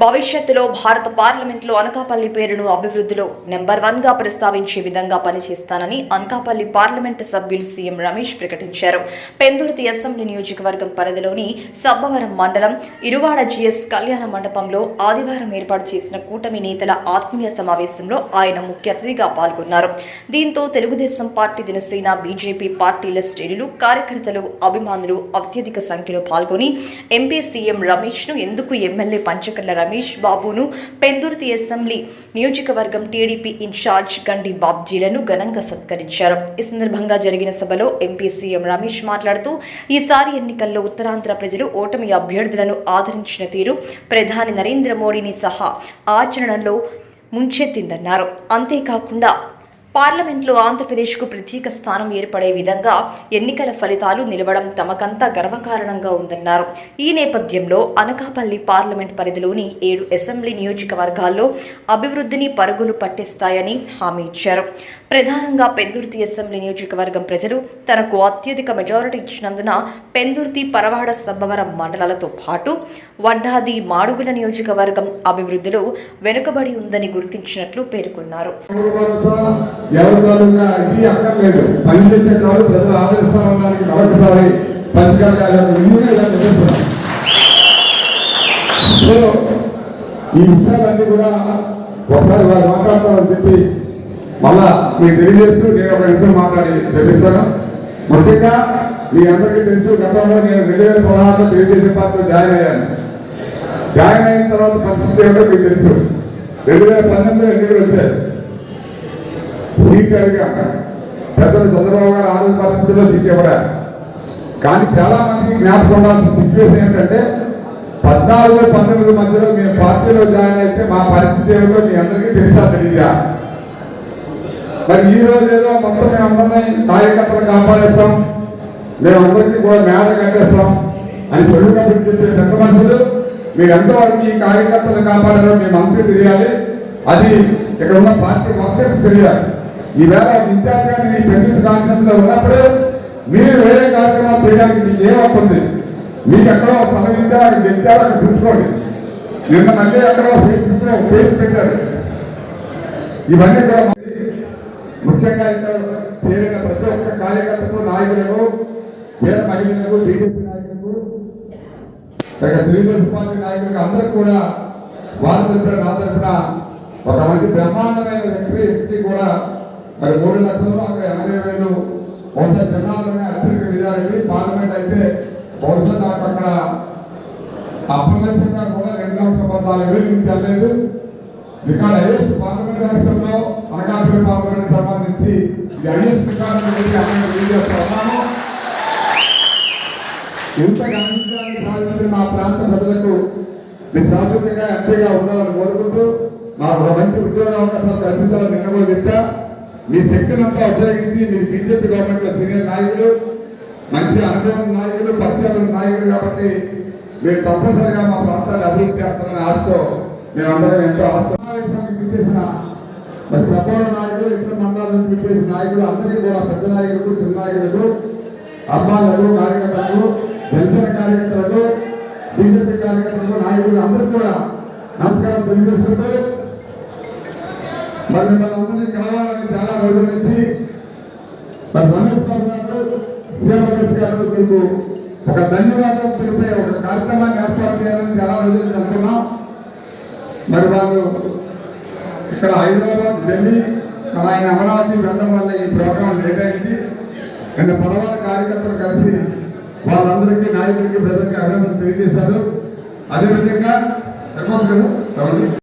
భవిష్యత్తులో భారత పార్లమెంట్లో అనకాపల్లి పేరును అభివృద్ధిలో నెంబర్ వన్గా ప్రస్తావించే విధంగా పనిచేస్తానని అనకాపల్లి పార్లమెంటు సభ్యులు సీఎం రమేష్ ప్రకటించారు. పెందుర్తి అసెంబ్లీ నియోజకవర్గం పరిధిలోని సబ్బవరం మండలం ఇరువాడ జిఎస్ కళ్యాణ మండపంలో ఆదివారం ఏర్పాటు చేసిన కూటమి నేతల ఆత్మీయ సమావేశంలో ఆయన ముఖ్య అతిథిగా పాల్గొన్నారు. దీంతో తెలుగుదేశం పార్టీ జనసేన బీజేపీ పార్టీల శ్రేణులు కార్యకర్తలు అభిమానులు అత్యధిక సంఖ్యలో పాల్గొని ఎంపీ సీఎం రమేష్ను ఎందుకు ఎమ్మెల్యే పంచకర్ల రమేష్ బాబును పెందుర్తి అసెంబ్లీ నియోజకవర్గం టీడీపీ ఇన్ఛార్జ్ గండి బాబ్జీలను ఘనంగా సత్కరించారు. ఈ సందర్భంగా జరిగిన సభలో ఎంపీ సీఎం రమేష్ మాట్లాడుతూ ఈసారి ఎన్నికల్లో ఉత్తరాంధ్ర ప్రజలు ఓటమి అభ్యర్థులను ఆదరించిన తీరు ప్రధాని నరేంద్ర మోడీని సహా ఆచరణలో ముంచెత్తిందన్నారు. అంతేకాకుండా పార్లమెంట్లో ఆంధ్రప్రదేశ్కు ప్రత్యేక స్థానం ఏర్పడే విధంగా ఎన్నికల ఫలితాలు నిలవడం తమకంతా గర్వకారణంగా ఉందన్నారు. ఈ నేపథ్యంలో అనకాపల్లి పార్లమెంట్ పరిధిలోని ఏడు అసెంబ్లీ నియోజకవర్గాల్లో అభివృద్ధిని పరుగులు పట్టిస్తాయని హామీ ఇచ్చారు. ప్రధానంగా పెందుర్తి అసెంబ్లీ నియోజకవర్గం ప్రజలు తనకు అత్యధిక మెజారిటీ ఇచ్చినందున పెందుర్తి పరవాడ సబ్బవరం మండలాలతో పాటు వడ్డాది మాడుగుల నియోజకవర్గం అభివృద్ధిలో వెనుకబడి ఉందని గుర్తించినట్లు పేర్కొన్నారు. ఎవరి తాలూకా ఇది అక్కర్లేదు. పని చేసే కాదు ప్రజలు ఆదరిస్తా ఉండడానికి మరొకసారి పత్రికా కార్యాలయం విధిగా ఇలా నిర్వహిస్తున్నాం సో ఈ విషయాలన్నీ కూడా ఒకసారి వారు మాట్లాడతారని చెప్పి మళ్ళా మీకు తెలియజేస్తూ నేను ఒక విషయం మాట్లాడి తెప్పిస్తాను ముఖ్యంగా మీ అందరికీ తెలుసు గతంలో నేను రెండు వేల పదహారులో తెలుగుదేశం పార్టీలో జాయిన్ అయ్యాను. జాయిన్ అయిన తర్వాత పరిస్థితి ఏమిటో మీకు తెలుసు. రెండు వేల పంతొమ్మిదిలో ఎన్నికలు వచ్చాయి. సీట్ అడిగాక పెద్దలు చంద్రబాబు గారు ఆరోగ్య పరిస్థితుల్లో సీట్ ఇవ్వడారు కానీ చాలా మందికి జ్ఞాపకం ఉండాల్సిన సిచ్యువేషన్ ఏంటంటే పద్నాలుగు పంతొమ్మిది మధ్యలో మేము పార్టీలో జాయిన్ అయితే మా పరిస్థితి ఏమిటో మీ అందరికీ తెలుసా తెలియదా? మరి ఈ రోజు ఏదో మొత్తం మేమందరినీ కార్యకర్తలు కాపాడేస్తాం మేమందరికీ కూడా మేడ కట్టేస్తాం అని సొల్లు కబుర్లు చెప్పే పెద్ద మనుషులు మీరు ఎంతవరకు ఈ కార్యకర్తలు కాపాడారో మీ మనసుకు తెలియాలి. అది ఇక్కడ ఉన్న పార్టీ మొత్తం తెలియాలి. ఈవేళ ఇన్ఛార్జ్ గారు మీ కాన్ఫరెన్స్లో ఉన్నప్పుడు మీరు వేరే కార్యక్రమాలు చేయడానికి మీకు ఏం అవుతుంది మీకు ఎక్కడో స్థలం ఇచ్చారు అక్కడ గెలిచారు అక్కడ చూసుకోండి నిన్న మళ్ళీ ఎక్కడో ఫేస్బుక్లో పేజ్ పెట్టారు. ఇవన్నీ కూడా ముఖ్యంగా ఇక్కడ చేరిన ప్రతి ఒక్క కార్యకర్తకు నాయకులకు పేద మహిళలకు బీజేపీ నాయకులకు ఇక్కడ తెలుగుదేశం పార్టీ నాయకులకు అందరూ కూడా వారి తరపున నా తరపున ఒక మంచి బ్రహ్మాండమైన వ్యక్తి కూడా మరి మూడు లక్షలు అక్కడ ఎనభై వేలు బహుశా జనాలనే అత్యధిక మెజారిటీ పార్లమెంట్ అయితే బహుశా నాకు అక్కడ అప్రదేశంగా కూడా రెండు లక్షల పద్నాలుగు వేలు నుంచి రికార్డ్ హైయెస్ట్ పార్లమెంట్ ఎలక్షన్లో అనకాపల్లి పార్లమెంట్ సంబంధించి ఇది హైయెస్ట్ రికార్డు అనేది తెలియజేస్తున్నాము ఇంత ఘనంగా సాధించిన మా ప్రాంత ప్రజలకు మీరు శాశ్వతంగా ఎంపీగా ఉండాలని కోరుకుంటూ మాకు మంచి ఉద్యోగ అవకాశాలు కల్పించాలని నిన్న కూడా చెప్పా. మీ శక్తిని అంతా ఉపయోగించి మీరు బీజేపీ గవర్నమెంట్లో సీనియర్ నాయకులు మంచి అనుభవం నాయకులు పరిచయాల నాయకులు కాబట్టి మీరు తప్పనిసరిగా మా ప్రాంతాన్ని అభివృద్ధి చేస్తారని ఆశతో మేమందరం ఎంతో ఆస్తి పిలిచేసిన మరి సభలో నాయకులు ఇతర మండలాల నుంచి పిలిచేసిన నాయకులు అందరికీ కూడా పెద్ద నాయకులు చిన్న నాయకులకు అమ్మాయిలకు కార్యకర్తలకు జనసేన కార్యకర్తలకు బీజేపీ కార్యకర్తలకు నాయకులు అందరూ కూడా నమస్కారం తెలియజేసుకుంటూ మరి మిమ్మల్ని అందరినీ కలవాలని చాలా రోజుల నుంచి మరి రమేష్ బాబు గారు శివకేశ్ గారు మీకు ఒక ధన్యవాదాలు తెలిపే ఒక కార్యక్రమాన్ని ఏర్పాటు చేయాలని చాలా రోజులు అనుకున్నాం. మరి వాళ్ళు ఇక్కడ హైదరాబాద్ ఢిల్లీ మరి ఆయన అమరావతి వెళ్ళడం వల్ల ఈ ప్రోగ్రాం లేట్ అయింది. నిన్న పదవాళ్ళ కార్యకర్తలు కలిసి వాళ్ళందరికీ నాయకులకి ప్రజలకి అభినందనలు తెలియజేశారు. అదేవిధంగా ఎట్లా